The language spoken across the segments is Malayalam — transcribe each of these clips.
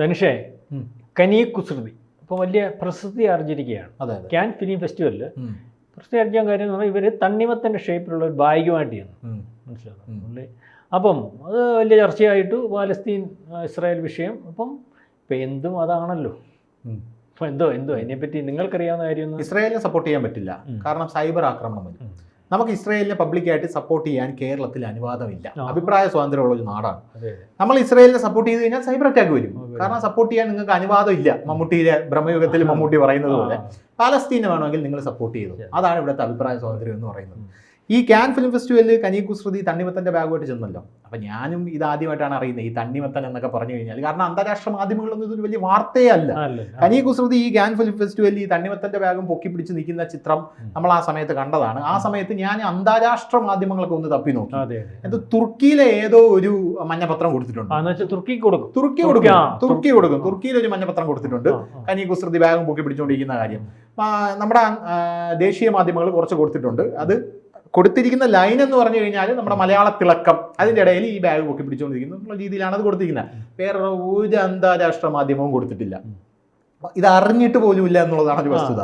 ധനുഷേ കനി കുസൃതി ഇപ്പോൾ വലിയ പ്രസിദ്ധി ആർജിരിക്കുകയാണ് ക്യാൻ ഫിലിം ഫെസ്റ്റിവലിൽ. പ്രസിദ്ധി ആർജിക്കാൻ കാര്യം എന്ന് പറഞ്ഞാൽ ഇവർ തണ്ണിമത്തന്റെ ഷേപ്പിലുള്ള ഒരു ബാഗുമായിട്ട് ചെയ്യുന്നു. മനസ്സിലാവും പുള്ളി. അപ്പം അത് വലിയ ചർച്ചയായിട്ട് പാലസ്തീൻ ഇസ്രായേൽ വിഷയം. അപ്പം ഇപ്പം എന്തും അതാണല്ലോ. ഉം. എന്തോ എന്തോ? അതിനെപ്പറ്റി നിങ്ങൾക്കറിയാവുന്ന കാര്യം ഇസ്രായേലിനെ സപ്പോർട്ട് ചെയ്യാൻ പറ്റില്ല. കാരണം സൈബർ ആക്രമണം വരും. നമുക്ക് ഇസ്രായേലിനെ പബ്ലിക്കായിട്ട് സപ്പോർട്ട് ചെയ്യാൻ കേരളത്തിൽ അനുവാദമില്ല. അഭിപ്രായ സ്വാതന്ത്ര്യമുള്ള ഒരു നാടാണ്. നമ്മൾ ഇസ്രായേലിനെ സപ്പോർട്ട് ചെയ്ത് കഴിഞ്ഞാൽ സൈബർ അറ്റാക്ക് വരും. കാരണം സപ്പോർട്ട് ചെയ്യാൻ നിങ്ങൾക്ക് അനുവാദം ഇല്ല മമ്മൂട്ടിയിലെ ബ്രഹ്മയുഗത്തിൽ മമ്മൂട്ടി പറയുന്നത് പോലെ. പാലസ്തീനെ വേണമെങ്കിൽ നിങ്ങൾ സപ്പോർട്ട് ചെയ്തു. അതാണ് ഇവിടുത്തെ അഭിപ്രായ സ്വാതന്ത്ര്യം എന്ന് പറയുന്നത്. ഈ ക്യാൻ ഫിലിം ഫെസ്റ്റിവലിൽ കനീക്കു ശ്രുതി തണ്ണിമത്തന്റെ ബാഗുമായിട്ട് ചെന്നല്ലോ. അപ്പോൾ ഞാനും ഇത് ആദ്യമായിട്ടാണ് അറിയുന്നത് ഈ തണ്ണിമത്തൻ എന്നൊക്കെ പറഞ്ഞു കഴിഞ്ഞാൽ. കാരണം അന്താരാഷ്ട്ര മാധ്യമങ്ങളൊന്നും ഇതൊരു വലിയ വാർത്തയേ അല്ല കനീക്കു ശ്രുതി ഈ ക്യാൻ ഫിലിം ഫെസ്റ്റിവലിൽ ഈ തണ്ണിമത്തന്റെ ബാഗും പൊക്കി പിടിച്ച് നിൽക്കുന്ന ചിത്രം നമ്മൾ ആ സമയത്ത് കണ്ടതാണ്. ആ സമയത്ത് ഞാൻ അന്താരാഷ്ട്ര മാധ്യമങ്ങളൊക്കെ ഒന്ന് തപ്പി നോക്കി. അത് തുർക്കിയിലെ ഏതോ ഒരു മഞ്ഞപത്രം കൊടുത്തിട്ടുണ്ട്. തുർക്കി കൊടുക്കും. തുർക്കി കൊടുക്കാം. തുർക്കി. കൊടുക്കും. തുർക്കിയിൽ ഒരു മഞ്ഞപത്രം കൊടുത്തിട്ടുണ്ട്. കനീക്കു ശ്രുതി ബാഗും പൊക്കി പിടിച്ചുകൊണ്ടിരിക്കുന്ന കാര്യം. നമ്മുടെ ദേശീയ മാധ്യമങ്ങൾ കുറച്ച് കൊടുത്തിട്ടുണ്ട്. അത് കൊടുത്തിരിക്കുന്ന ലൈൻ എന്ന് പറഞ്ഞു കഴിഞ്ഞാൽ നമ്മുടെ മലയാള തിളക്കം. അതിന്റെ ഇടയിൽ ഈ ബാഗ് പൊക്കി പിടിച്ചുകൊണ്ടിരിക്കുന്നു എന്നുള്ള രീതിയിലാണ് അത് കൊടുത്തിരിക്കുന്നത് വേറെ ഒരു അന്താരാഷ്ട്ര മാധ്യമവും കൊടുത്തിട്ടില്ല. ഇത് അറിഞ്ഞിട്ട് പോലും ഇല്ല എന്നുള്ളതാണ് ഒരു വസ്തുത.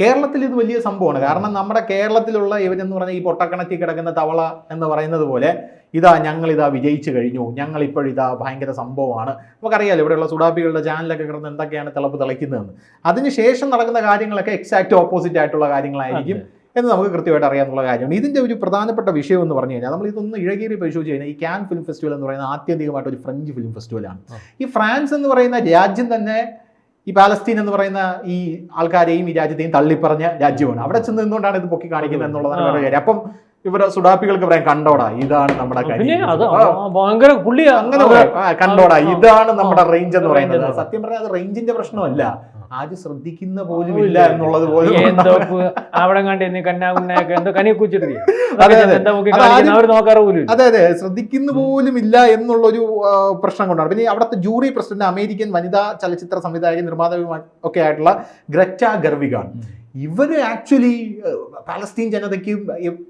കേരളത്തിൽ ഇത് വലിയ സംഭവമാണ്. കാരണം നമ്മുടെ കേരളത്തിലുള്ള ഇവരെന്ന് പറഞ്ഞാൽ ഈ പൊട്ടക്കണത്തിൽ കിടക്കുന്ന തവള എന്ന് പറയുന്നത് പോലെ ഇതാ ഞങ്ങളിതാ ഇതാ വിജയിച്ചു കഴിഞ്ഞു. ഞങ്ങൾ ഇപ്പോഴിതാ ഭയങ്കര സംഭവമാണ്. നമുക്കറിയാലോ ഇവിടെയുള്ള സുഡാപ്പികളുടെ ചാനലൊക്കെ കിടന്ന് എന്തൊക്കെയാണ് തിളപ്പ് തിളയ്ക്കുന്നതെന്ന്. അതിനുശേഷം നടക്കുന്ന കാര്യങ്ങളൊക്കെ എക്സാക്റ്റ് ഓപ്പോസിറ്റ് ആയിട്ടുള്ള കാര്യങ്ങളായിരിക്കും. എന്ന് നമുക്ക് കൃത്യമായിട്ട് അറിയാമെന്നുള്ള കാര്യമാണ്. ഇതിന്റെ ഒരു പ്രധാനപ്പെട്ട വിഷയം എന്ന് പറഞ്ഞു കഴിഞ്ഞാൽ നമ്മൾ ഇതൊന്ന് ഇഴകീറി പരിശോധിച്ച് കഴിഞ്ഞാൽ ഈ ക്യാൻ ഫിലിം ഫെസ്റ്റിവൽ എന്ന് പറയുന്ന ആത്യന്തികമായിട്ട് ഒരു ഫ്രഞ്ച് ഫിലിം ഫെസ്റ്റിവലാണ് ഈ ഫ്രാൻസ് എന്ന് പറയുന്ന രാജ്യം തന്നെ ഈ പാലസ്തീൻ എന്ന് പറയുന്ന ഈ ആൾക്കാരെയും ഈ രാജ്യത്തെയും തള്ളിപ്പറഞ്ഞ രാജ്യമാണ്. അവിടെ ചെന്ന് നിന്നുകൊണ്ടാണ് ഇത് പൊക്കി കാണിക്കുന്നത് എന്നുള്ളതാണ് കാര്യം. അപ്പം ഇവരെ സുഡാപ്പികൾക്ക് പറയാം കണ്ടോടാ ഇതാണ് നമ്മുടെ കനി." പിന്നെ അത് ആ, ആ, ഭയങ്കര പുള്ളി അങ്ങനെ കണ്ടോടാ ഇതാണ് നമ്മുടെ റേഞ്ച് എന്ന് പറയുന്നത്. സത്യം പറഞ്ഞാൽ അത് റേഞ്ചിന്റെ പ്രശ്നമല്ല. ആര് ശ്രദ്ധിക്കുന്ന പോലും ഇല്ല, എന്നുള്ളത് പോലും അവിടെ കണ്ടേ നീ കന്നാകുന്നയൊക്കെ എന്തോ കനി കുച്ചിട്ട് അതെ, അതെ. ശ്രദ്ധിക്കുന്ന പോലും ഇല്ല എന്നുള്ളൊരു പ്രശ്നം കൊണ്ടാണ്. പിന്നെ അവിടുത്തെ ജൂറി പ്രസിഡന്റ് അമേരിക്കൻ വനിതാ ചലച്ചിത്ര സംവിധായകൻ നിർമ്മാതാവുമായി ഒക്കെ ആയിട്ടുള്ള ഗ്രറ്റ ഗർവികാണ്. ഉം. ഇവർ ആക്ച്വലി പാലസ്തീൻ ജനതയ്ക്ക്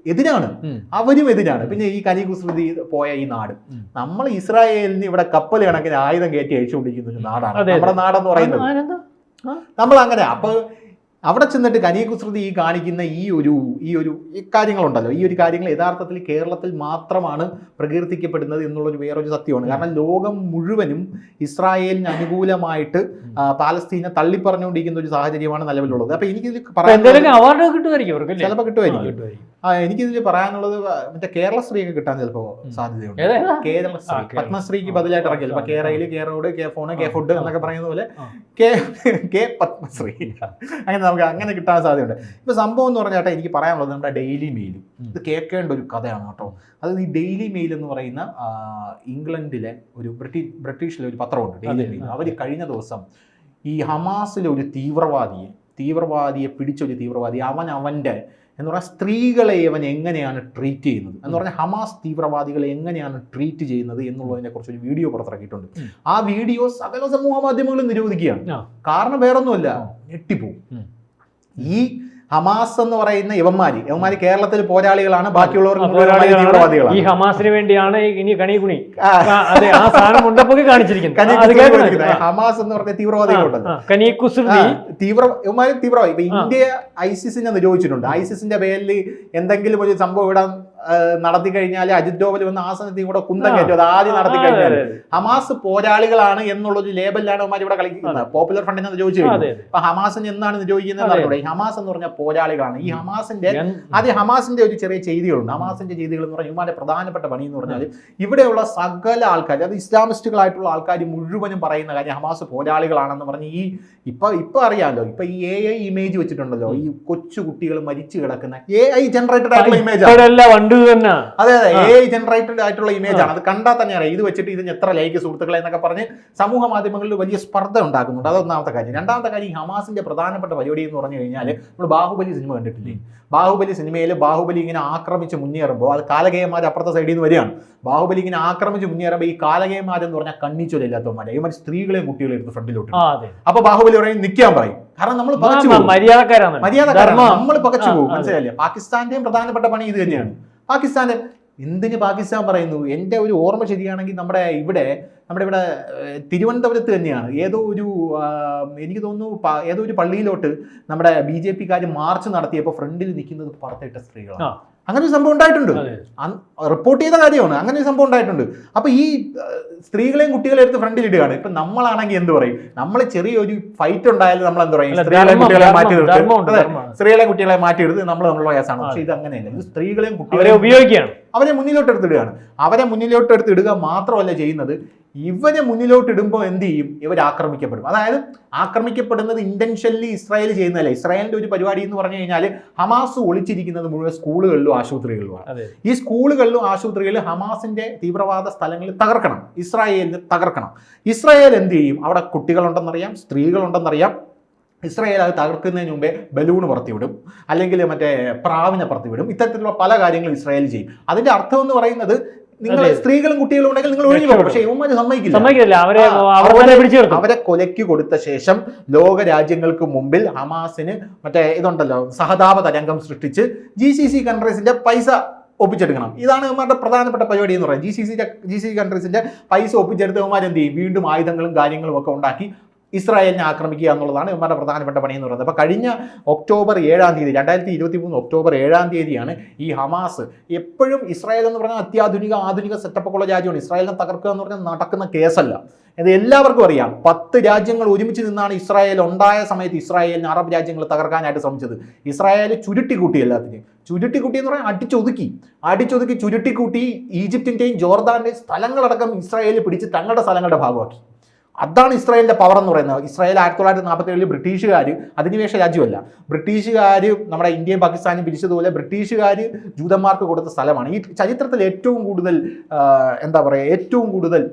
എതിരാണ്. അവരും എതിരാണ്. പിന്നെ ഈ കലി കുസൃതി പോയ ഈ നാട്. നമ്മൾ ഇസ്രായേലിന് ഇവിടെ കപ്പൽ കണക്കിന് ആയുധം കയറ്റി അഴിച്ചുകൊണ്ടിരിക്കുന്ന ഒരു നാടാണ്. നമ്മുടെ നാടെന്ന് പറയുന്നത്? നമ്മൾ അങ്ങനെ അപ്പൊ അവിടെ ചെന്നിട്ട് കനിയ കുസൃതി ഈ കാണിക്കുന്ന ഈ ഒരു ഈ ഒരു ഈ കാര്യങ്ങളുണ്ടല്ലോ. ഈ ഒരു കാര്യങ്ങൾ യഥാർത്ഥത്തിൽ കേരളത്തിൽ മാത്രമാണ് പ്രകീർത്തിക്കപ്പെടുന്നത് എന്നുള്ളൊരു വേറൊരു സത്യമാണ്. കാരണം ലോകം മുഴുവനും ഇസ്രായേലിന് അനുകൂലമായിട്ട് പാലസ്തീനെ തള്ളിപ്പറഞ്ഞുകൊണ്ടിരിക്കുന്ന ഒരു സാഹചര്യമാണ് നിലവിലുള്ളത്. അപ്പൊ എനിക്ക് പറയാൻ? ചിലപ്പോൾ കിട്ടുമായിരിക്കും. ആ എനിക്കിതിൽ പറയാനുള്ളത് മറ്റേ കേരള സ്ത്രീയൊക്കെ കിട്ടാൻ ചിലപ്പോൾ സാധ്യതയുണ്ട്? കേരള സ്ത്രീ പത്മശ്രീക്ക് ബദലായിട്ട് ഇപ്പൊ ആ, കേരളയിൽ കേരളോട് കെ ഫോണ് കെ ഫുഡ് എന്നൊക്കെ പറയുന്ന പോലെ കെ കെ പത്മശ്രീ. അങ്ങനെ നമുക്ക് അങ്ങനെ കിട്ടാൻ സാധ്യതയുണ്ട്. ഇപ്പൊ സംഭവം എന്ന് പറഞ്ഞാൽ എനിക്ക് പറയാനുള്ളത് നമ്മുടെ ഡെയിലി മെയിൽ. ഇത് കേൾക്കേണ്ട ഒരു കഥയാണ് കേട്ടോ. അത് ഈ ഡെയിലി മെയിൽ എന്ന് പറയുന്ന ഇംഗ്ലണ്ടിലെ ഒരു ബ്രിട്ടീഷ് ബ്രിട്ടീഷിലെ ഒരു പത്രമുണ്ട് ഡെയിലി മെയിൽ. അവർ കഴിഞ്ഞ ദിവസം ഈ ഹമാസിലെ ഒരു തീവ്രവാദിയെ തീവ്രവാദിയെ പിടിച്ച ഒരു തീവ്രവാദി അവൻ അവന്റെ എന്ന് പറഞ്ഞാൽ സ്ത്രീകളെ ഇവൻ എങ്ങനെയാണ് ട്രീറ്റ് ചെയ്യുന്നത്? എന്ന് പറഞ്ഞാൽ ഹമാസ് തീവ്രവാദികളെ എങ്ങനെയാണ് ട്രീറ്റ് ചെയ്യുന്നത് എന്നുള്ളതിനെ കുറിച്ച് ഒരു വീഡിയോ പുറത്തിറക്കിയിട്ടുണ്ട്. ആ വീഡിയോ സകല സമൂഹ മാധ്യമങ്ങളും നിരോധിക്കുകയാണ്. കാരണം വേറൊന്നുമല്ല. ഞെട്ടിപ്പോവും. ഈ ഹമാസ് എന്ന് പറയുന്ന യവന്മാര് യവന്മാര് കേരളത്തിൽ പോരാളികളാണ് ബാക്കിയുള്ളവർ ഈ ഹമാസിന് വേണ്ടിയാണ് ഇനി കണികുണി. ആ. സാധനം മുണ്ടപ്പൊക്കെ കാണിച്ചിരിക്കുന്നത്. ഹമാസ് എന്ന് പറഞ്ഞ തീവ്രവാദികളുണ്ടല്ലോ തീവ്ര ഇവന്മാര് തീവ്രവാദി. ഇപ്പൊ ഇന്ത്യ ഐസിസിനെ നിരോധിച്ചിട്ടുണ്ട് ഐസിസിന്റെ പേരിൽ എന്തെങ്കിലും ഒരു സംഭവം ഇവിടെ ആ, നടത്തി കഴിഞ്ഞാൽ അജിത് ഡോവൽ വന്ന് ആസനത്തിൽ കൂടെ കുന്തം ആ. കയറ്റും. അത് ആദ്യം നടത്തി കഴിഞ്ഞാൽ. ഹമാസ് പോരാളികളാണ് എന്നുള്ളൊരു ലേബലിലാണ് അവന്മാർ ഇവിടെ കളിക്കുന്നത്. പോപ്പുലർ നിരോധിച്ചു ചോദിച്ചു. അപ്പൊ ഹമാസിന് എന്താണ് നിരോധിക്കുന്നത് അതെ. ഈ ഹമാസ് എന്ന് പറഞ്ഞ പോരാളികളാണ്. ഈ ഹമാസിന്റെ അത് ആദ്യം ഹമാസിന്റെ ഒരു ചെറിയ ചെയ്തികളുണ്ട്. ഹമാസിന്റെ ചെയ്തികൾ എന്ന് പറഞ്ഞാൽ ഇവന്മാരുടെ പ്രധാനപ്പെട്ട പണി എന്ന് പറഞ്ഞാൽ ഇവിടെയുള്ള സകല ആൾക്കാർ അത് ഇസ്ലാമിസ്റ്റുകളായിട്ടുള്ള ആൾക്കാർ മുഴുവനും പറയുന്ന കാര്യം ഹമാസ് പോരാളികളാണെന്ന് പറഞ്ഞ് ഈ ഇപ്പൊ ഇപ്പൊ അറിയാമല്ലോ ഇപ്പൊ ഈ എ ഐ ഇമേജ് വെച്ചിട്ടുണ്ടല്ലോ. ഈ കൊച്ചു കുട്ടികൾ മരിച്ചു കിടക്കുന്ന എ ഐ ജനറേറ്റഡ് ആയിട്ടുള്ള ഇമേജ് വണ്ട് തന്നെ. അതെ അതെ. എ ജനറേറ്റഡ് ആയിട്ടുള്ള ഇമേജ് ആണ്. അത് കണ്ടാൽ തന്നെ അറിയാം. ഇത് വെച്ചിട്ട് ഇതിന് എത്ര ലൈക്ക് സുഹൃത്തുക്കളെ എന്നൊക്കെ പറഞ്ഞ് സമൂഹ മാധ്യമങ്ങളിൽ വലിയ സ്പർദ്ധ ഉണ്ടാക്കുന്നുണ്ട്. അതൊന്നാമത്തെ കാര്യം. രണ്ടാമത്തെ കാര്യം ഹമാസിന്റെ പ്രധാനപ്പെട്ട പരിപാടി എന്ന് പറഞ്ഞു കഴിഞ്ഞാൽ നമ്മൾ ബാഹുബലി സിനിമ കണ്ടിട്ടില്ലേ? ബാഹുബലി സിനിമയിൽ ബാഹുബലി ഇങ്ങനെ ആക്രമിച്ച് മുന്നേറുമ്പോൾ അത് കാലകേയന്മാർ അപ്പുറത്തെ സൈഡിൽ നിന്ന് വരികയാണ്. ബാഹുബലി ഇങ്ങനെ ആക്രമിച്ച് മുന്നേറുമ്പോൾ ഈ കാലകേയന്മാരെന്ന് പറഞ്ഞാൽ കണ്ണിച്ചൊലില്ലാത്തവന്മാരെ ഇവന്മാർ സ്ത്രീകളെയും കുട്ടികളെയും എടുത്ത് ഫ്രണ്ടിലോട്ട് അപ്പൊ ബാഹുബലി പറയും നിൽക്കാൻ പറയും. കാരണം നമ്മൾ മര്യാദക്കാരാണ്. മര്യാദക്കാരാണ്. നമ്മൾ പകച്ചു പോകും. മനസ്സിലായില്ലേ? പാകിസ്ഥാന്റെയും പ്രധാനപ്പെട്ട പണി ഇത് തന്നെയാണ്. പാകിസ്ഥാന്റെ എന്തിന് പാകിസ്ഥാൻ പറയുന്നു? എന്റെ ഒരു ഓർമ്മ ശരിയാണെങ്കിൽ നമ്മുടെ ഇവിടെ നമ്മുടെ ഇവിടെ തിരുവനന്തപുരത്ത് തന്നെയാണ്. ഏതോ ഒരു എനിക്ക് തോന്നുന്നു ഏതോ ഒരു പള്ളിയിലോട്ട് നമ്മുടെ ബി ജെ പിക്കാർ മാർച്ച് നടത്തിയപ്പോൾ ഫ്രണ്ടിൽ നിൽക്കുന്നത് പറത്തിട്ട സ്ത്രീകളാണ്. അങ്ങനെ ഒരു സംഭവം ഉണ്ടായിട്ടുണ്ട്. റിപ്പോർട്ട് ചെയ്ത കാര്യമാണ്. അങ്ങനെ ഒരു സംഭവം ഉണ്ടായിട്ടുണ്ട്. അപ്പൊ ഈ സ്ത്രീകളെയും കുട്ടികളെയും എടുത്ത് ഫ്രണ്ടിൽ ഇടുകയാണ്. ഇപ്പൊ നമ്മളാണെങ്കിൽ എന്ത് പറയും? നമ്മൾ ചെറിയൊരു ഫൈറ്റ് ഉണ്ടായാലും നമ്മൾ എന്ത് പറയും? സ്ത്രീകളെ കുട്ടികളെ മാറ്റി നിർത്തി. സ്ത്രീകളെയും കുട്ടികളെ മാറ്റി എടുത്ത് നമ്മൾ നമ്മളുടെ കേസാണ് പക്ഷേ ഇത് അങ്ങനെയല്ല. ഇത് സ്ത്രീകളെയും കുട്ടികളെ ഉപയോഗിക്കുകയാണ്. അവരെ മുന്നിലോട്ട് എടുത്തിടുകയാണ് അവരെ മുന്നിലോട്ട് എടുത്ത് ഇടുക മാത്രമല്ല ചെയ്യുന്നത്. ഇവരെ മുന്നിലോട്ട് ഇടുമ്പോൾ എന്ത് ചെയ്യും? ഇവർ ആക്രമിക്കപ്പെടും. അതായത് ആക്രമിക്കപ്പെടുന്നത് ഇന്റൻഷനലി ഇസ്രായേൽ ചെയ്യുന്നതല്ല. ഇസ്രായേലിന്റെ ഒരു പരിപാടി എന്ന് പറഞ്ഞു കഴിഞ്ഞാൽ ഹമാസ് ഒളിച്ചിരിക്കുന്നത് മുഴുവൻ സ്കൂളുകളിലും ആശുപത്രികളിലുമാണ് ഈ സ്കൂളുകളിലും ആശുപത്രികളിലും ഹമാസിന്റെ തീവ്രവാദ സ്ഥലങ്ങളിൽ തകർക്കണം. ഇസ്രായേലിന് തകർക്കണം. ഇസ്രായേൽ എന്ത് ചെയ്യും? അവിടെ കുട്ടികളുണ്ടെന്നറിയാം സ്ത്രീകളുണ്ടെന്നറിയാം. ഇസ്രായേൽ അത് തകർക്കുന്നതിന് മുമ്പേ ബലൂൺ പറത്തിവിടും. അല്ലെങ്കിൽ മറ്റേ പ്രാവിനെ പറത്തിവിടും. ഇത്തരത്തിലുള്ള പല കാര്യങ്ങളും ഇസ്രായേൽ ചെയ്യും. അതിന്റെ അർത്ഥം എന്ന് പറയുന്നത് നിങ്ങൾ സ്ത്രീകളും കുട്ടികളും ഉണ്ടെങ്കിൽ നിങ്ങൾ ഒഴിഞ്ഞു പോകും. പക്ഷേ ഇവന്മാര് സമ്മതിക്കില്ല. സമ്മതിക്കില്ല. അവരെ അവരെ പിടിച്ചു അവരെ കൊലയ്ക്ക് കൊടുത്ത ശേഷം ലോക രാജ്യങ്ങൾക്ക് മുമ്പിൽ ഹമാസിന് മറ്റേ ഇതുണ്ടല്ലോ സഹതാപ തരംഗം സൃഷ്ടിച്ച് ജി സി സി കൺട്രീസിന്റെ പൈസ ഒപ്പിച്ചെടുക്കണം. ഇതാണ് ഇവന്മാരുടെ പ്രധാനപ്പെട്ട പരിപാടി എന്ന് പറയുന്നത്. G C C G C കൺട്രീസിന്റെ പൈസ ഒപ്പിച്ചെടുത്ത് ഇവന്മാർ എന്ത് ചെയ്യും? വീണ്ടും ആയുധങ്ങളും കാര്യങ്ങളും ഒക്കെ ഉണ്ടാക്കി ഇസ്രായേലിനെ ആക്രമിക്കുക എന്നുള്ളതാണ് ഇവന്മാരുടെ പ്രധാനപ്പെട്ട പണി എന്ന് പറയുന്നത്. അപ്പോൾ കഴിഞ്ഞ ഒക്ടോബർ ഏഴാം തീയതി രണ്ടായിരത്തി ഇരുപത്തി മൂന്ന് ഒക്ടോബർ ഏഴാം തീയതിയാണ് ഈ ഹമാസ് എപ്പോഴും ഇസ്രായേൽ എന്ന് പറഞ്ഞാൽ അത്യാധുനിക ആധുനിക സെറ്റപ്പൊക്കെയുള്ള രാജ്യമാണ്. ഇസ്രായേലിനെ തകർക്കുക എന്ന് പറഞ്ഞാൽ നടക്കുന്ന കേസല്ല. ഇത് എല്ലാവർക്കും അറിയാം. പത്ത് രാജ്യങ്ങൾ ഒരുമിച്ച് നിന്നാണ് ഇസ്രായേൽ ഉണ്ടായ സമയത്ത് ഇസ്രായേലിന് അറബ് രാജ്യങ്ങൾ തകർക്കാനായിട്ട് ശ്രമിച്ചത്. ഇസ്രായേൽ ചുരുട്ടിക്കൂട്ടി എല്ലാത്തിനെയും. ചുരുട്ടിക്കൂട്ടി എന്ന് പറഞ്ഞാൽ അടിച്ചൊതുക്കി. അടിച്ചൊതുക്കി ചുരുട്ടിക്കൂട്ടി ഈജിപ്തിന്റെയും ജോർദാന്റെയും സ്ഥലങ്ങളടക്കം ഇസ്രായേൽ പിടിച്ച് തങ്ങളുടെ സ്ഥലങ്ങളുടെ ഭാഗമാക്കി. അതാണ് ഇസ്രായേലിന്റെ പവർ എന്ന് പറയുന്നത്. ഇസ്രായേൽ ആയിരത്തി തൊള്ളായിരത്തി നാൽപ്പത്തി ഏഴിൽ ബ്രിട്ടീഷുകാർ അധിനിവേശ രാജ്യമല്ല ബ്രിട്ടീഷുകാർ നമ്മുടെ ഇന്ത്യയും പാകിസ്ഥാനും പിരിച്ചതുപോലെ ബ്രിട്ടീഷുകാർ ജൂതന്മാർക്ക് കൊടുത്ത സ്ഥലമാണ്. ഈ ചരിത്രത്തിൽ ഏറ്റവും കൂടുതൽ എന്താ പറയുക ഏറ്റവും കൂടുതൽ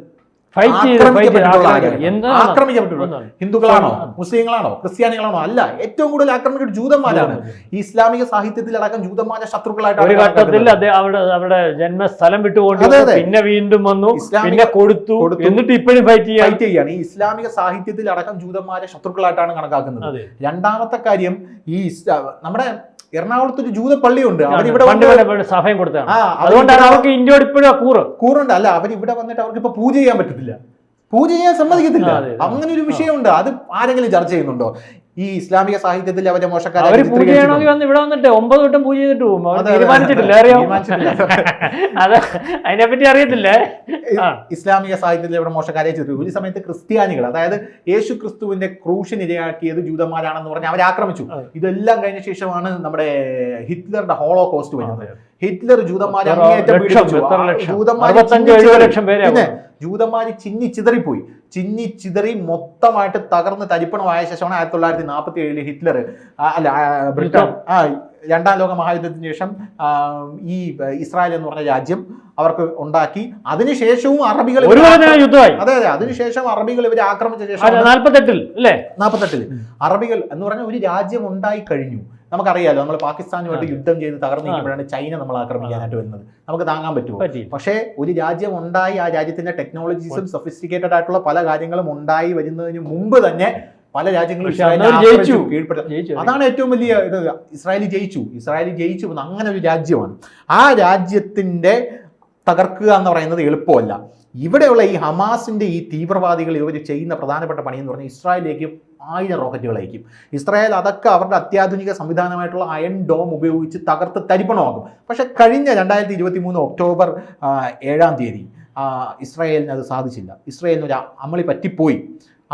ആക്രമിക്കപ്പെട്ടിട്ടുള്ള. ഹിന്ദുക്കളാണോ. മുസ്ലിങ്ങളാണോ? ക്രിസ്ത്യാനികളാണോ? അല്ല ഏറ്റവും കൂടുതൽ ആക്രമിക്കപ്പെട്ട ജൂതന്മാരാണ്. ഈ ഇസ്ലാമിക സാഹിത്യത്തിൽ അടക്കം ജൂതന്മാരെ ശത്രുക്കളായിട്ടാണ് ഒരു ഘട്ടത്തിൽ. അവിടെ അവരുടെ ജന്മസ്ഥലം വിട്ടുകൊണ്ട്. പിന്നെ വീണ്ടും വന്നു. പിന്നെ കൊടുത്തു. എന്നിട്ട് ഇപ്പോഴും ഫൈറ്റ് ഫൈറ്റ് ചെയ്യാണ്. ഈ ഇസ്ലാമിക സാഹിത്യത്തിൽ അടക്കം ജൂതന്മാരെ ശത്രുക്കളായിട്ടാണ് കണക്കാക്കുന്നത്. രണ്ടാമത്തെ കാര്യം ഈ നമ്മുടെ എറണാകുളത്ത് ഒരു ജൂത പള്ളിയുണ്ട് പണ്ട് അവരിവിടെ കൊടുത്താണ് സഭയം അവർ അതുകൊണ്ടാണ് അവർക്ക് ഇന്ത്യയോട് ഇപ്പോഴും കൂറ്. കൂറുണ്ട്. അല്ല അവരിവിടെ വന്നിട്ട് അവർക്ക് ഇപ്പൊ പൂജ ചെയ്യാൻ പറ്റത്തില്ല. പൂജ ചെയ്യാൻ സമ്മതിക്കത്തില്ല. അങ്ങനെ ഒരു വിഷയമുണ്ട്. അത് ആരെങ്കിലും ചർച്ച ചെയ്യുന്നുണ്ടോ? ഈ ഇസ്ലാമിക സാഹിത്യത്തിൽ അവരെ മോശക്കാരെ അവർ പൂജ ചെയ്യണമെങ്കിൽ വന്ന് ഇവിടെ വന്നിട്ട് ഒമ്പത് വട്ടം പൂജ ചെയ്തിട്ട് പോകും. അവർ അതെ, അതെ, തീരുമാനിച്ചിട്ടില്ല അതെ. അറിയോ അത് അതിനെപ്പറ്റി അറിയത്തില്ലേ. ഇസ്ലാമിക സാഹിത്യത്തിൽ ഇവിടെ മോശക്കാരെ ചിത്രീകരിച്ചു. ഒരു സമയത്ത് ക്രിസ്ത്യാനികൾ അതായത് യേശു ക്രിസ്തുവിന്റെ ക്രൂശിന് ഇരയാക്കിയത് ജൂതന്മാരാണെന്ന് പറഞ്ഞ് അവരെ ആക്രമിച്ചു. ഇതെല്ലാം കഴിഞ്ഞ ശേഷമാണ് നമ്മുടെ ഹിറ്റ്ലറുടെ ഹോളോ കോസ്റ്റ് വരുന്നത്. ഹിറ്റ്ലർ ജൂതന്മാരെ അങ്ങേയറ്റം ജൂതന്മാര് ചിന്നി ചിതറിപ്പോയി. ചിന്നി ചിതറി മൊത്തമായിട്ട് തകർന്ന് തരിപ്പണമായ ശേഷമാണ് ആയിരത്തി തൊള്ളായിരത്തി നാൽപ്പത്തി ഏഴിൽ ഹിറ്റ്ലർ അല്ല ബ്രിട്ടൻ ആ രണ്ടാം ലോക മഹായുദ്ധത്തിന് ശേഷം ഈ ഇസ്രായേൽ എന്ന് പറഞ്ഞ രാജ്യം അവർക്ക് ഉണ്ടാക്കി. അതിനുശേഷവും അറബികൾ യുദ്ധമായി. അതെ അതെ അതിനുശേഷം അറബികൾ ഇവരെ ആക്രമിച്ച ശേഷം നാൽപ്പത്തെട്ടിൽ അല്ലേ? നാൽപ്പത്തെട്ടിൽ അറബികൾ എന്ന് പറഞ്ഞ ഒരു രാജ്യം ഉണ്ടായി കഴിഞ്ഞു. നമുക്കറിയാലോ നമ്മൾ പാകിസ്ഥാനുമായിട്ട്. യുദ്ധം ചെയ്ത് തകർന്നിരിക്കുമ്പോഴാണ് ചൈന നമ്മൾ ആക്രമിക്കാനായിട്ട് വരുന്നത്. നമുക്ക് താങ്ങാൻ പറ്റുമോ? പക്ഷേ ഒരു രാജ്യം ഉണ്ടായി ആ രാജ്യത്തിന്റെ ടെക്നോളജീസും സൊഫിസ്റ്റിക്കേറ്റഡ് ആയിട്ടുള്ള പല കാര്യങ്ങളും ഉണ്ടായി വരുന്നതിന് മുമ്പ് തന്നെ പല രാജ്യങ്ങളും ജയിച്ചു. അതാണ് ഏറ്റവും വലിയ ഇത്. ഇസ്രായേൽ ജയിച്ചു. ഇസ്രായേൽ ജയിച്ചു അങ്ങനെ ഒരു രാജ്യമാണ്. ആ രാജ്യത്തിന്റെ തകർക്കുക എന്ന് പറയുന്നത് എളുപ്പമല്ല. ഇവിടെയുള്ള ഈ ഹമാസിന്റെ ഈ തീവ്രവാദികൾ ഇവർ ചെയ്യുന്ന പ്രധാനപ്പെട്ട പണി എന്ന് പറഞ്ഞാൽ ഇസ്രായേലിലേക്ക് ആയിരം റോക്കറ്റുകൾ അയക്കും. ഇസ്രായേൽ അതൊക്കെ അവരുടെ അത്യാധുനിക സംവിധാനമായിട്ടുള്ള അയൺ ഡോം ഉപയോഗിച്ച് തകർത്ത് തരിപ്പണമാക്കും. പക്ഷെ കഴിഞ്ഞ രണ്ടായിരത്തി ഇരുപത്തി മൂന്ന് ഒക്ടോബർ ഏഴാം തീയതി ഇസ്രായേലിന് അത് സാധിച്ചില്ല. ഇസ്രായേലിന് ഒരു അമളി പറ്റിപ്പോയി.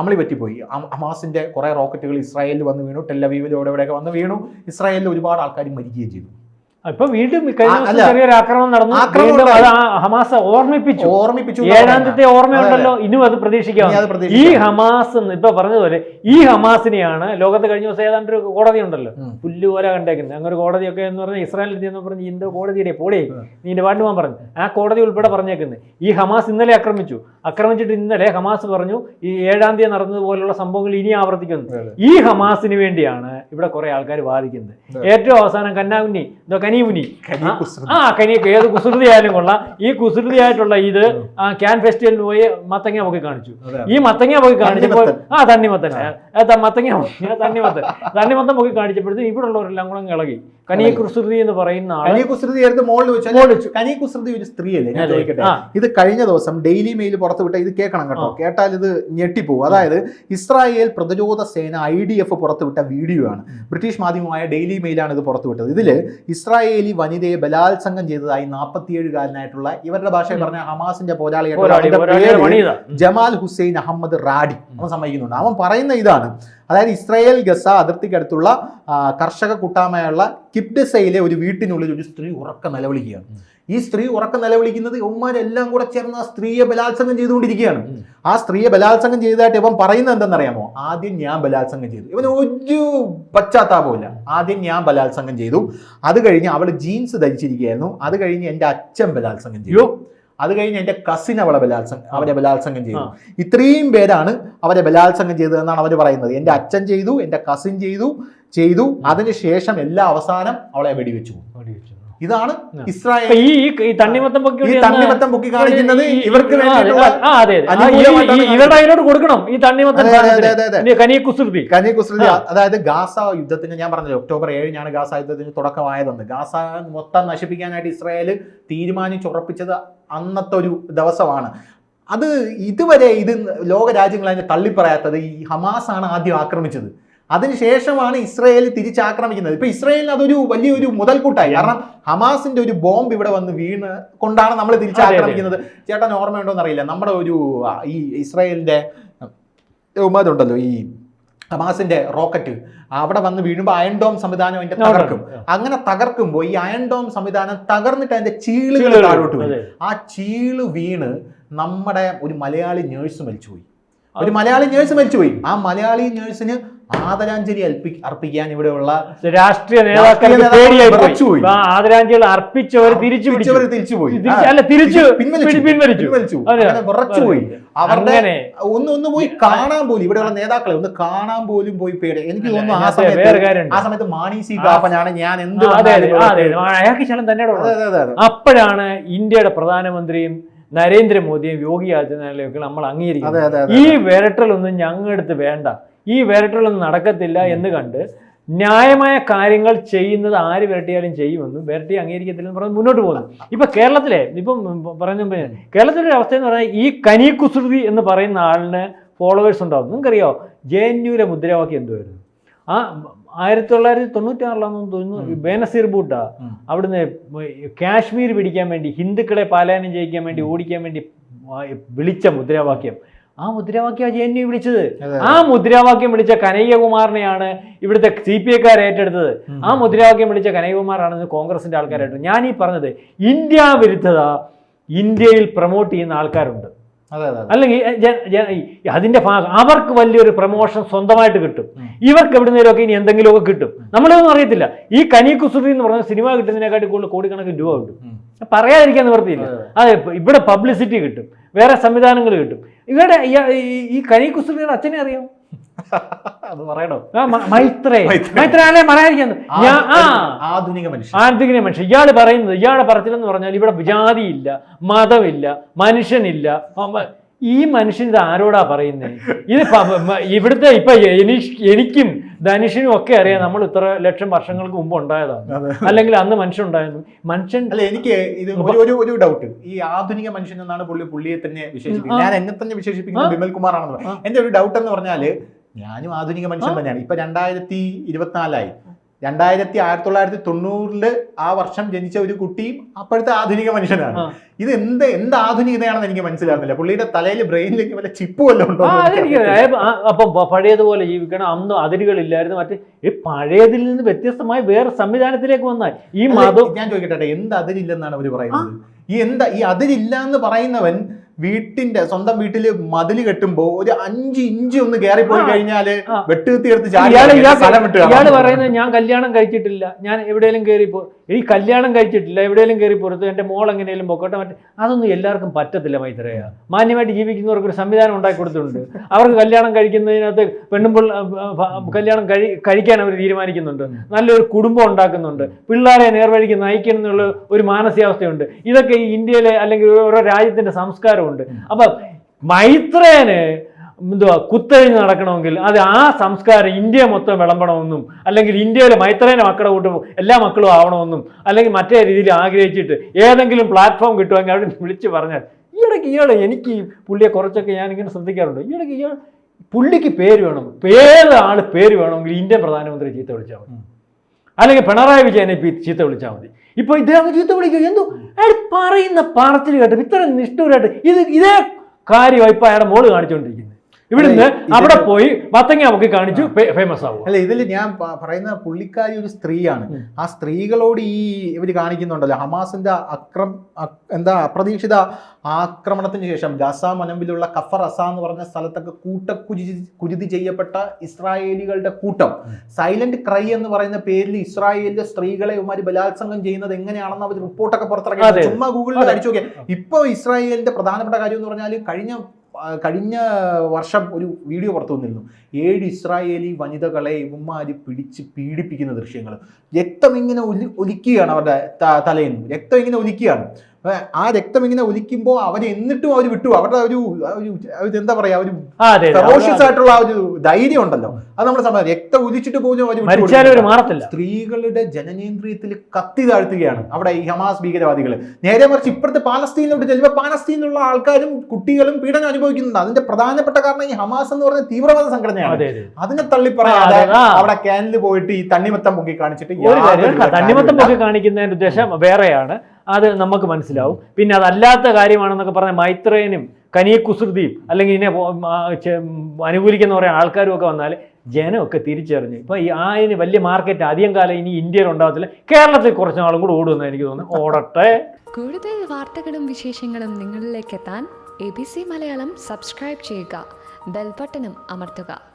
അമളി പറ്റിപ്പോയി. അമാസിന്റെ കുറെ റോക്കറ്റുകൾ ഇസ്രായേലിൽ വന്ന് വീണു. ടെല്ലവീവിൽ ഇവിടെ ഇവിടെയൊക്കെ വന്ന് വീണു. ഇസ്രായേലിൽ ഒരുപാട് ആൾക്കാർ മരിക്കുകയും ചെയ്തു. ഇപ്പൊ വീണ്ടും. ചെറിയൊരു ആക്രമണം നടന്നു. ആക്രമണം വീണ്ടും ഹമാസ് ഓർമ്മിപ്പിച്ചു. ഓർമ്മിപ്പിച്ചു എന്നാ ഏഴാം പറയുന്നത്. തീയതി ഓർമ്മയുണ്ടല്ലോ. ഇനിയും അത് പ്രതീക്ഷിക്കാം. ഈ ഹമാസ് ഇപ്പൊ പറഞ്ഞതുപോലെ ഈ ഹമാസിനെയാണ് ലോകത്ത് കഴിഞ്ഞ ദിവസം ഏതാണ്ട് ഒരു കോടതി ഉണ്ടല്ലോ. പുല്ല് പോലെ കണ്ടേക്കുന്നത്. അങ്ങനെ ഒരു കോടതിയൊക്കെ എന്ന് പറഞ്ഞാൽ ഇസ്രായേലിൽ ചെന്ന് പറഞ്ഞ ഇന്ത്യ കോടതിയുടെ പോടേ. ഉം. നീന്റെ പാട്ട് പോകാൻ പറഞ്ഞു. ആ കോടതി ഉൾപ്പെടെ പറഞ്ഞേക്കുന്നത് ഈ ഹമാസ് ഇന്നലെ ആക്രമിച്ചു. ആക്രമിച്ചിട്ട് ഇന്നലെ ഹമാസ് പറഞ്ഞു ഈ ഏഴാം തീയതി നടന്നതുപോലുള്ള സംഭവങ്ങൾ ഇനി ആവർത്തിക്കുന്നു. ഈ ഹമാസിന് വേണ്ടിയാണ് ഇവിടെ കുറെ ആൾക്കാർ വാദിക്കുന്നത്. ഏറ്റവും അവസാനം കന്നാകുന്നി. എന്തോ കനിമുനി കനി ആ, കുസൃതി. ആ കനി ഏത് കുസൃതി ആയാലും കൊള്ളാം. ഈ കുസൃതി ആയിട്ടുള്ള ഇത് ക്യാൻ ഫെസ്റ്റിവലിൽ പോയി മത്തങ്ങ പൊക്കി കാണിച്ചു. ഈ മത്തങ്ങ പൊക്കി കാണിച്ചപ്പോൾ ആ തണ്ണിമത്തൻ. മത്തങ്ങ തണ്ണിമത്തൻ. തണ്ണിമത്തൻ പൊക്കി കാണിച്ചപ്പോഴത്തേക്ക് ഇവിടെ ഉള്ളവരെല്ലാം കൂടെ ഇളകി. കനി കുസൃതി എന്ന് പറയുന്ന കനി കുസൃതി എടുത്ത് മോളിൽ വെച്ചു. കനി കുസൃതി ഒരു സ്ത്രീയല്ലേ? ഞാൻ അതെ. ചോദിക്കട്ടെ. ഇത് കഴിഞ്ഞ ദിവസം ഡെയിലി മെയിൽ പുറത്തുവിട്ട ഇത് കേൾക്കണം കേട്ടോ. കേട്ടാൽ ഇത് ഞെട്ടിപ്പോവും. അതായത് ഇസ്രായേൽ പ്രതിരോധ സേന ഐ ഡി എഫ് പുറത്തുവിട്ട വീഡിയോ ആണ് ബ്രിട്ടീഷ് മാധ്യമമായ ഡെയിലി മെയിലാണ് ഇത് പുറത്തുവിട്ടത് ഇതിൽ ഇസ്രായേലി വനിതയെ ബലാത്സംഗം ചെയ്തതായി നാൽപ്പത്തിയേഴുകാരനായിട്ടുള്ള ഇവരുടെ ഭാഷയിൽ പറഞ്ഞ ഹമാസിന്റെ പോരാളിയായിട്ടുള്ള പോരാളി ജമാൽ ഹുസൈൻ അഹമ്മദ് റാഡി. അവൻ സമ്മതിക്കുന്നുണ്ട്. അവൻ പറയുന്ന ഇതാണ്. അതായത് ഇസ്രായേൽ ഗസ അതിർത്തിക്കടുത്തുള്ള കർഷക കൂട്ടായ്മയുള്ള കിപ്ഡസയിലെ ഒരു വീട്ടിനുള്ളിൽ ഒരു സ്ത്രീ ഉറക്ക നിലവിളിക്കുകയാണ്. ഈ സ്ത്രീ ഉറക്കം നിലവിളിക്കുന്നത് ഇവന്മാരെല്ലാം കൂടെ ചേർന്ന് ആ സ്ത്രീയെ ബലാത്സംഗം ചെയ്തുകൊണ്ടിരിക്കുകയാണ്. ആ സ്ത്രീയെ ബലാത്സംഗം ചെയ്തതായിട്ട് ഇവൻ പറയുന്നത് എന്തെന്നറിയാമോ? ആദ്യം ഞാൻ ബലാത്സംഗം ചെയ്തു. ഇവന് ഒരു പശ്ചാത്താപമില്ല ആദ്യം ഞാൻ ബലാത്സംഗം ചെയ്തു. അത് കഴിഞ്ഞ് അവൾ ജീൻസ് ധരിച്ചിരിക്കുകയായിരുന്നു. അത് കഴിഞ്ഞ് എന്റെ അച്ഛൻ ബലാത്സംഗം ചെയ്തു. അത് കഴിഞ്ഞ് എന്റെ കസിൻ അവളെ ബലാത്സംഗം അവരെ ബലാത്സംഗം ചെയ്തു. ഇത്രയും പേരാണ് അവരെ ബലാത്സംഗം ചെയ്തതെന്നാണ് അവർ പറയുന്നത്. എന്റെ അച്ഛൻ ചെയ്തു എന്റെ കസിൻ ചെയ്തു ചെയ്തു. അതിനുശേഷം എല്ലാ അവസാനം അവളെ വെടിവെച്ചു. വെടിവെച്ചു. ഇതാണ് ഇസ്രായേൽ ഈ തണ്ണിമത്തം പൊക്കി തണ്ണിമത്തം പൊക്കി കാണിക്കുന്നത് ഇവർക്ക് ഇവരുടെ കൊടുക്കണം ഈ കുസൃതി? കുസൃതി. അതായത് ഗാസ യുദ്ധത്തിന് ഞാൻ പറഞ്ഞല്ലോ ഒക്ടോബർ ഏഴിനാണ് ഗാസ യുദ്ധത്തിന് തുടക്കമായതെന്ന്. ഗാസ മൊത്തം നശിപ്പിക്കാനായിട്ട് ഇസ്രായേൽ തീരുമാനിച്ചുറപ്പിച്ചത് അന്നത്തെ ഒരു ദിവസമാണ്. അത് ഇതുവരെ ഇത് ലോക രാജ്യങ്ങൾ അതിനെ തള്ളിപ്പറയാത്തത് ഈ ഹമാസ് ആണ് ആദ്യം ആക്രമിച്ചത്. അതിനുശേഷമാണ് ഇസ്രായേൽ തിരിച്ചാക്രമിക്കുന്നത്. ഇപ്പൊ ഇസ്രായേലിന് അതൊരു വലിയൊരു മുതൽക്കൂട്ടായി. കാരണം ഹമാസിന്റെ ഒരു ബോംബ് ഇവിടെ വന്ന് വീണ് കൊണ്ടാണ് നമ്മൾ തിരിച്ചാക്രമിക്കുന്നത്. ചേട്ടൻ ഓർമ്മയുണ്ടോ എന്നറിയില്ല. നമ്മുടെ ഒരു ഈ ഇസ്രായേലിന്റെ ഉണ്ടല്ലോ ഈ ഹമാസിന്റെ റോക്കറ്റ്. അവിടെ വന്ന് വീഴുമ്പോൾ അയൺ ഡോം സംവിധാനം അതിന്റെ തകർക്കും. അങ്ങനെ തകർക്കുമ്പോൾ ഈ അയൺ ഡോം സംവിധാനം തകർന്നിട്ട് അതിന്റെ ചീളുകൾ താഴോട്ട് വരും ആ ചീൾ വീണ് നമ്മുടെ ഒരു മലയാളി നേഴ്സ് മരിച്ചുപോയി. ഒരു മലയാളി നേഴ്സ് മരിച്ചുപോയി. ആ മലയാളി നേഴ്സിന് ആദരാഞ്ജലി അർപ്പി അർപ്പിക്കാൻ ഇവിടെയുള്ള രാഷ്ട്രീയ നേതാക്കളെ നേതാക്കൾ പേടിയായി പോയി വിറച്ചുപോയി. ആ ആദരാഞ്ജലികൾ അർപ്പിച്ചവർ തിരിച്ചു തിരിച്ചുപോയി തിരിച്ച് അല്ല, തിരിച്ചു പിൻവലിച്ചു. വിറച്ചുപോയി അവരുടെ ഒന്ന് ഒന്ന് പോയി കാണാൻ പോലും ഇവിടെയുള്ള നേതാക്കളെ ഒന്ന് കാണാൻ പോലും പോയി പേടി. എനിക്ക് തോന്നുന്നു ആ സമയത്ത് ആ സമയത്ത് മാണി സി കാപ്പനാണ് ഞാൻ എന്ത്. അയാൾക്ക് ശലം തന്നെ. അപ്പോഴാണ് ഇന്ത്യയുടെ പ്രധാനമന്ത്രിയും നരേന്ദ്രമോദിയും യോഗി ആദിത്യനാഥിനെയൊക്കെ നമ്മൾ അംഗീകരിക്കുന്നത്. ഈ വിരട്ടലൊന്നും ഞങ്ങളുടെ അടുത്ത് വേണ്ട. ഈ വിരട്ടലൊന്നും നടക്കത്തില്ല എന്ന് കണ്ട് ന്യായമായ കാര്യങ്ങൾ ചെയ്യുന്നത് ആര് വിരട്ടിയാലും ചെയ്യുമെന്നും വിരട്ടി അംഗീകരിക്കത്തില്ലെന്ന് പറഞ്ഞ് മുന്നോട്ട് പോകുന്നു. ഇപ്പൊ കേരളത്തിലെ ഇപ്പം പറഞ്ഞു കേരളത്തിലെ ഒരു അവസ്ഥ എന്ന് പറഞ്ഞാൽ ഈ കനി കുസൃതി എന്ന് പറയുന്ന ആളിന് ഫോളോവേഴ്സ് ഉണ്ടാവും. നിങ്ങൾക്കറിയോ? ജെ എൻ യുവിലെ മുദ്രാവാക്യം എന്തുവായിരുന്നു? ആ ആയിരത്തി തൊള്ളായിരത്തി തൊണ്ണൂറ്റാറിലാണെന്ന് തോന്നുന്നു ബേനസീർ ബൂട്ട. അവിടുന്ന് കാശ്മീർ പിടിക്കാൻ വേണ്ടി ഹിന്ദുക്കളെ പാലായനം ചെയ്യിക്കാൻ വേണ്ടി ഓടിക്കാൻ വേണ്ടി വിളിച്ച മുദ്രാവാക്യം. ആ മുദ്രാവാക്യം യു വിളിച്ചത്. ആ മുദ്രാവാക്യം വിളിച്ച കനയ്യകുമാറിനെയാണ് ഇവിടുത്തെ സി പി ഐക്കാർ ഏറ്റെടുത്തത്. ആ മുദ്രാവാക്യം വിളിച്ച കനയ്യകുമാറാണെന്ന് കോൺഗ്രസിന്റെ ആൾക്കാരായിട്ട് ഞാൻ ഈ പറഞ്ഞത് ഇന്ത്യ വിരുദ്ധത ഇന്ത്യയിൽ പ്രൊമോട്ട് ചെയ്യുന്ന ആൾക്കാരുണ്ട്. അല്ലെങ്കിൽ അതിന്റെ ഭാഗം അവർക്ക് വലിയൊരു പ്രൊമോഷൻ സ്വന്തമായിട്ട് കിട്ടും. ഇവർക്ക് എവിടെ എവിടുന്നേലൊക്കെ ഇനി എന്തെങ്കിലുമൊക്കെ കിട്ടും. നമ്മളൊന്നും അറിയത്തില്ല. ഈ കനി കുസൃതി എന്ന് പറഞ്ഞ സിനിമ കിട്ടുന്നതിനെക്കാട്ടി കൂടുതൽ കോടിക്കണക്കിന് രൂപ കിട്ടും. പറയാതിരിക്കാൻ നിവർത്തിയില്ല അതെ, ഇവിടെ പബ്ലിസിറ്റി കിട്ടും. വേറെ സംവിധാനങ്ങൾ കിട്ടും. ഇവരുടെ ഈ കനി കുസൃതിയുടെ അച്ഛനെ അറിയാം? അത് പറയണോ? മൈത്രേ. ആധുനിക മനുഷ്യൻ. ആധുനിക മനുഷ്യൻ. ഇയാൾ പറയുന്നത് ഇയാളുടെ പറച്ചിലെന്ന് പറഞ്ഞാൽ ഇവിടെ ജാതിയില്ല മതമില്ല മനുഷ്യനില്ല. ഈ മനുഷ്യൻ ഇത് ആരോടാ പറയുന്നത് ഇത് ഇവിടുത്തെ ഇപ്പൊ എനിക്ക് ധനുഷിനും ഒക്കെ അറിയാം നമ്മൾ ഇത്ര ലക്ഷം വർഷങ്ങൾക്ക് മുമ്പ് ഉണ്ടായതാണ്. അല്ലെങ്കിൽ അന്ന് മനുഷ്യൻ ഉണ്ടായിരുന്നു. മനുഷ്യൻ അല്ല എനിക്ക് ഇത് ഒരു ഒരു ഡൗട്ട് ഈ ആധുനിക മനുഷ്യൻ എന്നാണ് പുള്ളി പുള്ളിയെ തന്നെ വിശേഷിപ്പിക്കുന്നത്. ഞാൻ എന്നെ തന്നെ വിശേഷിപ്പിക്കുന്നത് വിമൽ കുമാർ ആണെന്ന്. എന്റെ ഒരു ഡൗട്ട് എന്ന് പറഞ്ഞാൽ ഞാനും ആധുനിക മനുഷ്യൻ തന്നെയാണ്. ഇപ്പൊ രണ്ടായിരത്തി ഇരുപത്തിനാലായി രണ്ടായിരത്തി ആയിരത്തി തൊള്ളായിരത്തി തൊണ്ണൂറിൽ ആ വർഷം ജനിച്ച ഒരു കുട്ടിയും അപ്പോഴത്തെ ആധുനിക മനുഷ്യനാണ്. ഇത് എന്ത് എന്ത് ആധുനികതയാണെന്ന് എനിക്ക് മനസ്സിലാകുന്നില്ല പുള്ളിയുടെ തലയിൽ ബ്രെയിനിലേക്ക് വല്ല ചിപ്പ് വല്ല ഉണ്ടോ. അപ്പം പഴയതുപോലെ ജീവിക്കണം. അന്ന് അതിരുകളില്ലായിരുന്നു. മറ്റേ ഈ പഴയതിൽ നിന്ന് വ്യത്യസ്തമായി വേറെ സംവിധാനത്തിലേക്ക് വന്നാൽ ഈ മതം ഞാൻ ചോദിക്കട്ടെ എന്ത് അതിരില്ലെന്നാണ് അവർ പറയുന്നത്? ഈ എന്താ ഈ അതിരില്ല എന്ന് പറയുന്നവൻ വീട്ടിന്റെ സ്വന്തം വീട്ടിൽ മതിൽ കെട്ടുമ്പോ ഒരു അഞ്ച് ഇഞ്ച് ഒന്ന് കയറി പോയി. കഴിഞ്ഞാൽ. വെട്ടുകുത്തി എടുത്ത് ഇയാൾ പറയുന്നത് ഞാൻ കല്യാണം കഴിച്ചിട്ടില്ല ഞാൻ എവിടെയെങ്കിലും കയറി പോ ഈ കല്യാണം കഴിച്ചിട്ടില്ല എവിടെയെങ്കിലും കയറി പോരത്ത് എന്റെ മോൾ എങ്ങനെയും പൊക്കോട്ടെ മറ്റേ അതൊന്നും എല്ലാവർക്കും പറ്റത്തില്ല മൈത്രയ. മാന്യമായിട്ട് ജീവിക്കുന്നവർക്ക് ഒരു സംവിധാനം ഉണ്ടാക്കി കൊടുത്തിട്ടുണ്ട്. അവർക്ക് കല്യാണം കഴിക്കുന്നതിനകത്ത് പെണ്ണുമ്പോൾ കല്യാണം കഴി കഴിക്കാൻ അവർ തീരുമാനിക്കുന്നുണ്ട്. നല്ലൊരു കുടുംബം ഉണ്ടാക്കുന്നുണ്ട്. പിള്ളേരെ നേർവഴിക്ക് നയിക്കണം എന്നുള്ള ഒരു മാനസികാവസ്ഥയുണ്ട്. ഇതൊക്കെ ഈ ഇന്ത്യയിലെ അല്ലെങ്കിൽ ഓരോ രാജ്യത്തിന്റെ സംസ്കാരമുണ്ട്. അപ്പൊ മൈത്രേന് എന്തുവാ കുത്തഴിഞ്ഞ് നടക്കണമെങ്കിൽ അത് ആ സംസ്കാരം ഇന്ത്യ മൊത്തം വിളമ്പണമെന്നും അല്ലെങ്കിൽ ഇന്ത്യയിലെ മൈത്രേനെ മക്കളുടെ കൂട്ടും എല്ലാ മക്കളും ആവണമെന്നും അല്ലെങ്കിൽ മറ്റേ രീതിയിൽ ആഗ്രഹിച്ചിട്ട് ഏതെങ്കിലും പ്ലാറ്റ്ഫോം കിട്ടുമെങ്കിൽ അവിടെ വിളിച്ച് പറഞ്ഞാൽ ഈയിടയ്ക്ക് ഇയാൾ എനിക്ക് പുള്ളിയെ കുറച്ചൊക്കെ ഞാനിങ്ങനെ ശ്രദ്ധിക്കാറുണ്ട്. ഈയിടയ്ക്ക് ഇയാൾ പുള്ളിക്ക് പേര് വേണം. ഏത് ആൾ പേര് വേണമെങ്കിൽ ഇന്ത്യൻ പ്രധാനമന്ത്രി ചീത്ത വിളിച്ചാൽ മതി. അല്ലെങ്കിൽ പിണറായി വിജയനെ ചീത്ത വിളിച്ചാൽ മതി. ഇപ്പൊ ഇദ്ദേഹം ചീത്ത വിളിക്കുക എന്തോ? അയാൾ പറയുന്ന പറച്ചിൽ കേട്ട് ഇത്ര നിഷ്ഠൂരായിട്ട് ഇത് ഇതേ കാര്യമായി ഇപ്പൊ അയാളുടെ മോൾ കാണിച്ചുകൊണ്ടിരിക്കുന്നത് ഇവിടുന്ന് അവിടെ പോയി മത്തങ്ങ നമുക്ക് കാണിച്ചു ഫേമസ് ആവും അല്ല ഇതിൽ ഞാൻ പറയുന്ന പുള്ളിക്കാരി ഒരു സ്ത്രീയാണ്. ആ സ്ത്രീകളോട് ഈ ഇവർ കാണിക്കുന്നുണ്ടല്ലോ ഹമാസിന്റെ അക്രം എന്താ അപ്രതീക്ഷിത ആക്രമണത്തിന് ശേഷം ഗസ മനമ്പിലുള്ള കഫർ അസ എന്ന് പറഞ്ഞ സ്ഥലത്തൊക്കെ കൂട്ടക്കുരുതി കുരുതി ചെയ്യപ്പെട്ട ഇസ്രായേലികളുടെ കൂട്ടം. സൈലന്റ് ക്രൈ എന്ന് പറയുന്ന പേരിൽ ഇസ്രായേലിലെ സ്ത്രീകളെ ഇവന്മാര് ബലാത്സംഗം ചെയ്യുന്നത് എങ്ങനെയാണെന്ന് അവർ റിപ്പോർട്ടൊക്കെ പുറത്തിറക്കി. ചുമ്മാ ഗൂഗിളിൽ. അടിച്ചു നോക്കിയാൽ ഇപ്പൊ ഇസ്രായേലിന്റെ പ്രധാനപ്പെട്ട കാര്യം എന്ന് പറഞ്ഞാൽ കഴിഞ്ഞ കഴിഞ്ഞ വർഷം ഒരു വീഡിയോ പുറത്തു വന്നിരുന്നു. ഏഴ് ഇസ്രായേലി വനിതകളെ ഇവന്മാര് പിടിച്ച് പീഡിപ്പിക്കുന്ന ദൃശ്യങ്ങൾ. രക്തം ഇങ്ങനെ ഒലി ഒലിക്കുകയാണ് അവരുടെ തലയിൽ നിന്ന്. രക്തം ഇങ്ങനെ ഒലിക്കുകയാണ്. ആ രക്തം ഇങ്ങനെ ഒലിക്കുമ്പോൾ അവർ എന്നിട്ടും അവർ വിട്ടു. അവരുടെ ഒരു എന്താ പറയാ ഒരു. ഫെറോഷ്യസ് ആയിട്ടുള്ള ഒരു ധൈര്യം ഉണ്ടല്ലോ. അത് നമ്മുടെ സമയം രക്തം ഒലിച്ചിട്ട് പോലും അവർ മാറത്തില്ല. സ്ത്രീകളുടെ ജനനേന്ദ്രിയത്തിൽ കത്തി താഴ്ത്തുകയാണ് അവിടെ ഈ ഹമാസ് ഭീകരവാദികൾ നേരെ മറിച്ച് ഇപ്പുറത്തെ പാലസ്തീനിലോട്ട് ചെല്ലുമ്പോൾ പാലസ്തീനിലുള്ള ആൾക്കാരും കുട്ടികളും പീഡനം അനുഭവിക്കുന്നുണ്ട്. അതിന്റെ പ്രധാനപ്പെട്ട കാരണം ഈ ഹമാസ് എന്ന് പറഞ്ഞ തീവ്രവാദ സംഘടനയാണ്. അതെ അതെ അതിനെ തള്ളി പറയാതെ അവിടെ ക്യാനിൽ പോയിട്ട് ഈ തണ്ണിമത്തം പൊക്കി കാണിച്ചിട്ട് തണ്ണിമത്തം പൊക്കി കാണിക്കുന്നതിന്റെ ഉദ്ദേശം വേറെയാണ്. അത് നമുക്ക് മനസ്സിലാവും. പിന്നെ അതല്ലാത്ത കാര്യമാണെന്നൊക്കെ പറഞ്ഞ മൈത്രേനും കനിയ കുസൃതിയും അല്ലെങ്കിൽ ഇതിനെ അനുകൂലിക്കുന്ന കുറേ ആൾക്കാരും ഒക്കെ വന്നാൽ ജനമൊക്കെ തിരിച്ചറിഞ്ഞു. ഇപ്പോൾ ഈ ആ ഇതിന് വലിയ മാർക്കറ്റ് അധികം കാലം ഇനി ഇന്ത്യയിൽ ഉണ്ടാകത്തില്ല കേരളത്തിൽ കുറച്ച് നാളും കൂടെ ഓടുമെന്ന് എനിക്ക് തോന്നുന്നു. ഓടട്ടെ. കൂടുതൽ വാർത്തകളും വിശേഷങ്ങളും നിങ്ങളിലേക്ക് എത്താൻ A B C Malayalam subscribe ചെയ്യുക. ബെൽബട്ടനും അമർത്തുക.